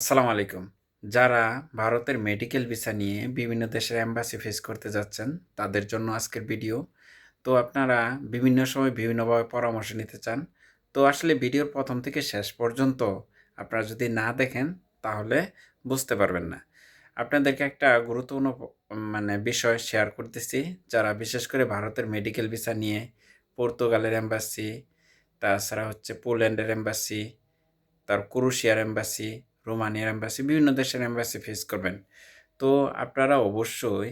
আসসালামু আলাইকুম। যারা ভারতের মেডিকেল ভিসা নিয়ে বিভিন্ন দেশের অ্যাম্বাসি ফেস করতে যাচ্ছেন, তাদের জন্য আজকের ভিডিও তো আপনারা বিভিন্ন সময় বিভিন্নভাবে পরামর্শ নিতে চান। তো আসলে ভিডিওর প্রথম থেকে শেষ পর্যন্ত আপনারা যদি না দেখেন, তাহলে বুঝতে পারবেন না। আপনাদেরকে একটা গুরুত্বপূর্ণ মানে বিষয় শেয়ার করতেছি। যারা বিশেষ করে ভারতের মেডিকেল ভিসা নিয়ে পর্তুগালের এম্বাসি তাছাড়া হচ্ছে পোল্যান্ডের এম্বাসি তার ক্রোশিয়ার এম্বাসি রোমানিয়ার এম্বাসি, বিভিন্ন দেশের এম্বাসি ফেস করবেন। তো আপনারা অবশ্যই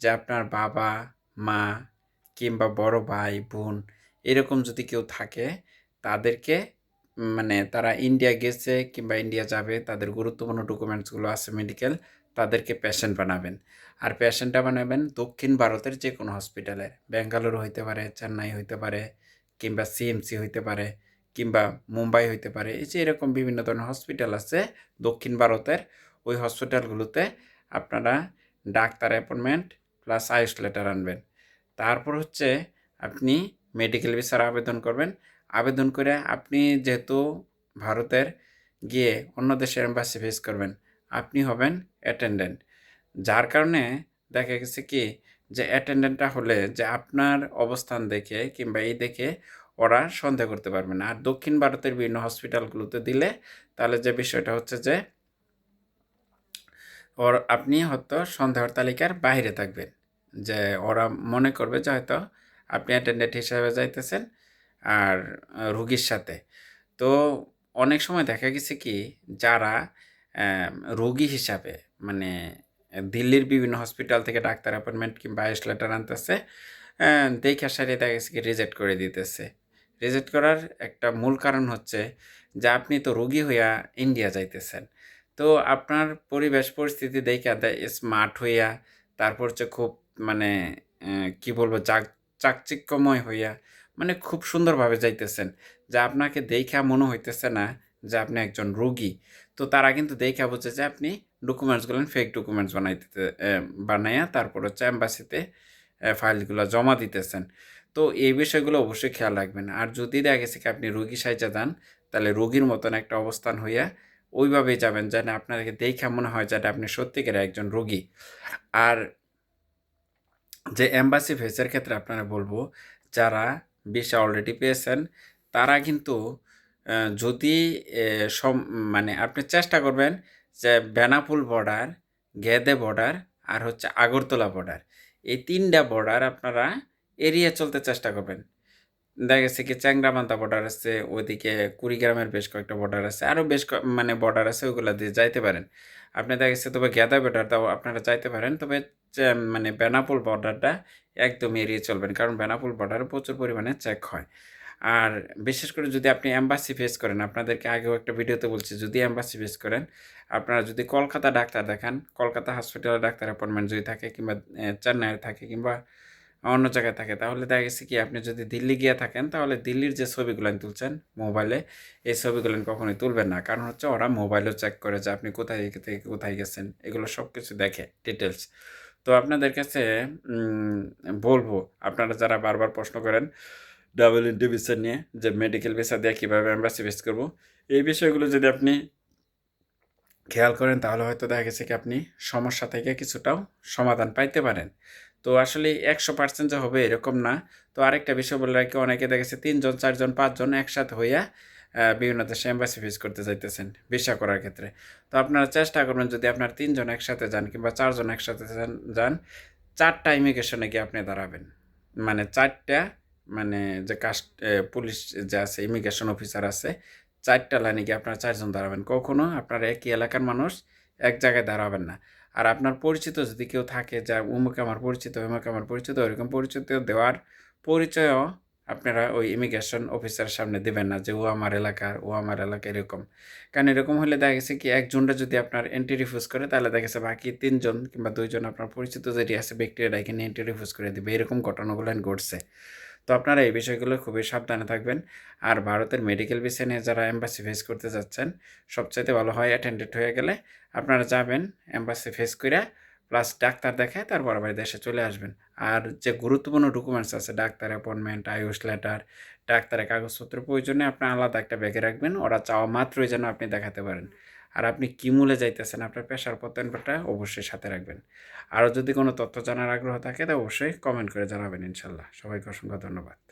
যে আপনার বাবা, মা কিংবা বড় ভাই, বোন এরকম যদি কেউ থাকে, তাদেরকে মানে তারা ইন্ডিয়া গেছে কিংবা ইন্ডিয়া যাবে, তাদের গুরুত্বপূর্ণ ডকুমেন্টসগুলো আছে মেডিকেল তাদেরকে পেশেন্ট বানাবেন। আর পেশেন্টটা বানাবেন দক্ষিণ ভারতের যে কোনো হসপিটালে ব্যাঙ্গালোর হইতে পারে, চেন্নাই হইতে পারে কিংবা সিএমসি হইতে পারে। কিংবা মুম্বাই হইতে পারে। এই যে এরকম বিভিন্ন ধরনের হসপিটাল আছে দক্ষিণ ভারতের, ওই হসপিটালগুলোতে আপনারা doctor appointment plus AYUSH letter আনবেন। তারপর হচ্ছে আপনি মেডিকেল ভিসার আবেদন করবেন। আবেদন করে আপনি যেহেতু ভারতের, গিয়ে অন্য দেশের এম্বাসি ফেস করবেন, আপনি হবেন অ্যাটেন্ডেন্ট যার কারণে দেখা গেছে কি যে অ্যাটেন্ডেন্টটা হলে যে আপনার অবস্থান দেখে কিংবা এই দেখে ওরা সন্দেহ করতে পারবে না। আর দক্ষিণ ভারতের বিভিন্ন হসপিটালগুলোতে দিলে তাহলে যে বিষয়টা হচ্ছে যে, ওর আপনি হয়তো সন্দেহের তালিকার বাইরে থাকবেন। যে ওরা মনে করবে যে হয়তো আপনি অ্যাটেন্ডেন্ট হিসাবে যাইতেছেন আর রুগীর সাথে। তো অনেক সময় দেখা গেছে কি, যারা রোগী হিসাবে মানে দিল্লির বিভিন্ন হসপিটাল থেকে ডাক্তার অ্যাপয়েন্টমেন্ট কিংবা লেটার আনতেছে দেখে সারিয়ে দেখা গেছে কি রিজেক্ট করে দিতেছে। রিজেক্ট করার একটা মূল কারণ হচ্ছে যে আপনি তো রোগী হইয়া ইন্ডিয়া যাইতেছেন। তো আপনার পরিবেশ পরিস্থিতি দেখে স্মার্ট হইয়া, তারপর হচ্ছে খুব মানে কি বলব, চাক, চাকচিক্যময় হইয়া মানে খুব সুন্দরভাবে যাইতেছেন। যা আপনাকে দেখা মনে হইতেছে না যে আপনি একজন রোগী। তো তারা কিন্তু দেখা বুঝে যে আপনি ডকুমেন্টসগুলো ফেক ডকুমেন্টস বানাইতে বানাইয়া তারপর হচ্ছে অ্যাম্বাসিতে ফাইলগুলো জমা দিতেছেন। তো এই বিষয়গুলো অবশ্যই খেয়াল রাখবেন। আর যদি দেখা গেছে কি আপনি রোগী সাইজা যান, তাহলে রোগীর মতন একটা অবস্থান হইয়া ওইভাবেই যাবেন যেন আপনাকে দেখে মনে হয় যেটা আপনি সত্যিকারের একজন রোগী। আর যে এম্বাসি ফেসের ক্ষেত্রে আপনারা বলব, যারা ভিসা অলরেডি পেয়েছেন, তারা কিন্তু যদি সম মানে আপনি চেষ্টা করবেন যে বেনাপুল বর্ডার গেদে বর্ডার আর হচ্ছে আগরতলা বর্ডার এই তিনটা বর্ডার আপনারা এড়িয়ে চলতে চেষ্টা করবেন। দেখা গেছে কি চ্যাংরামান্তা বর্ডার আছে ওইদিকে কুড়িগ্রামের বেশ কয়েকটা বর্ডার আছে আরও বেশ মানে বর্ডার আছে ওইগুলো দিয়ে যাইতে পারেন। আপনি দেখা গেছে তবে গ্যাদা গেদা বর্ডারটাও আপনারা যাইতে পারেন তবে মানে বেনাপুল বর্ডারটা একদম এড়িয়ে চলবেন কারণ বেনাপুল বর্ডারে প্রচুর পরিমাণে চেক হয়। আর বিশেষ করে যদি আপনি অ্যাম্বাসি ফেস করেন আপনাদেরকে আগেও একটা ভিডিওতে বলছি যদি অ্যাম্বাসি ফেস করেন আপনারা যদি কলকাতা ডাক্তার দেখান কলকাতা হসপিটালে ডাক্তার অ্যাপয়েন্টমেন্ট যদি থাকে কিংবা আহ, চেন্নাইয়ে থাকে কিংবা অন্য জায়গায় থাকে। তাহলে দেখা গেছে কি, আপনি যদি দিল্লি গিয়ে থাকেন, তাহলে দিল্লির যে ছবিগুলো তুলছেন মোবাইলে, এই ছবিগুলো কখনোই তুলবেন না। কারণ হচ্ছে ওরা মোবাইলও চেক করে যে আপনি কোথায় থেকে কোথায় গেছেন। এগুলো সব কিছু দেখে ডিটেলস তো আপনাদের কাছে বলব, আপনারা যারা বারবার প্রশ্ন করেন ডাবল ইন্টি ভিসা নিয়ে, যে মেডিকেল ভিসা দিয়ে কীভাবে অ্যাম্বাসি ফেস করব, এই বিষয়গুলো যদি আপনি খেয়াল করেন, তাহলে হয়তো দেখা গেছে কি, আপনি সমস্যা থেকে কিছুটাও সমাধান পাইতে পারেন। তো আসলে একশো পার্সেন্ট যে হবে এরকম না। তো আরেকটা বিষয় বলে রাখি, অনেকে দেখেছে তিনজন, চারজন, পাঁচজন একসাথে হইয়া বিভিন্ন দেশে এম্বাসি ফেস করতে যাইতেছেন ভিসা করার ক্ষেত্রে। তো আপনারা চেষ্টা করবেন যদি আপনার তিনজন একসাথে যান কিংবা চারজন একসাথে যান চারটা ইমিগ্রেশনে গিয়ে আপনি দাঁড়াবেন। মানে চারটা মানে যে কাস্ট পুলিশ যে আছে ইমিগ্রেশন অফিসার আছে, চারটা লাইনে গিয়ে আপনারা চারজন দাঁড়াবেন। কখনো আপনার একই এলাকার মানুষ এক জায়গায় দাঁড়াবেন না। আর আপনার পরিচিত যদি কেউ থাকে, যা উমুক আমার পরিচিত উমুক আমার পরিচিত, ওইরকম পরিচিত দেওয়ার পরিচয়ও আপনারা ওই ইমিগ্রেশন অফিসারের সামনে দেবেন না যে, ও আমার এলাকার, ও আমার এলাকা এরকম। কারণ এরকম হলে দেখা গেছে কি একজনটা যদি আপনার এন্ট্রি রিফিউজ করে, তাহলে দেখা গেছে বাকি তিনজন কিংবা দুইজন আপনার পরিচিত যেটি আছে, ব্যক্তিরা এখানে এন্ট্রি রিফিউজ করে দেবে। এরকম ঘটনাগুলো ঘটছে। তো আপনারা এই বিষয়গুলো খুবই সাবধানে থাকবেন। আর ভারতের মেডিকেল ভিসা নিয়ে যারা এম্বাসি ফেস করতে যাচ্ছেন, সবচাইতে ভালো হয় অ্যাটেন্ডেড হয়ে গেলে আপনারা যাবেন এম্বাসি ফেস করে প্লাস ডাক্তার দেখায় তারপর আবার দেশে চলে আসবেন। আর যে গুরুত্বপূর্ণ ডকুমেন্টস আছে, ডাক্তার অ্যাপয়েন্টমেন্ট আয়ুষ লেটার ডাক্তারের কাগজপত্র প্রয়োজনে আপনি আলাদা একটা ব্যাগে রাখবেন, ওরা চাওয়া মাত্রই যেন আপনি দেখাতে পারেন। আর আপনি কি মূলে যাইতেছেন আপনার পেশার প্রত্যয়নটা অবশ্যই সাথে রাখবেন। আরও যদি কোনো তথ্য জানার আগ্রহ থাকে তা অবশ্যই কমেন্ট করে জানাবেন ইনশাল্লাহ। সবাইকে অসংখ্য ধন্যবাদ।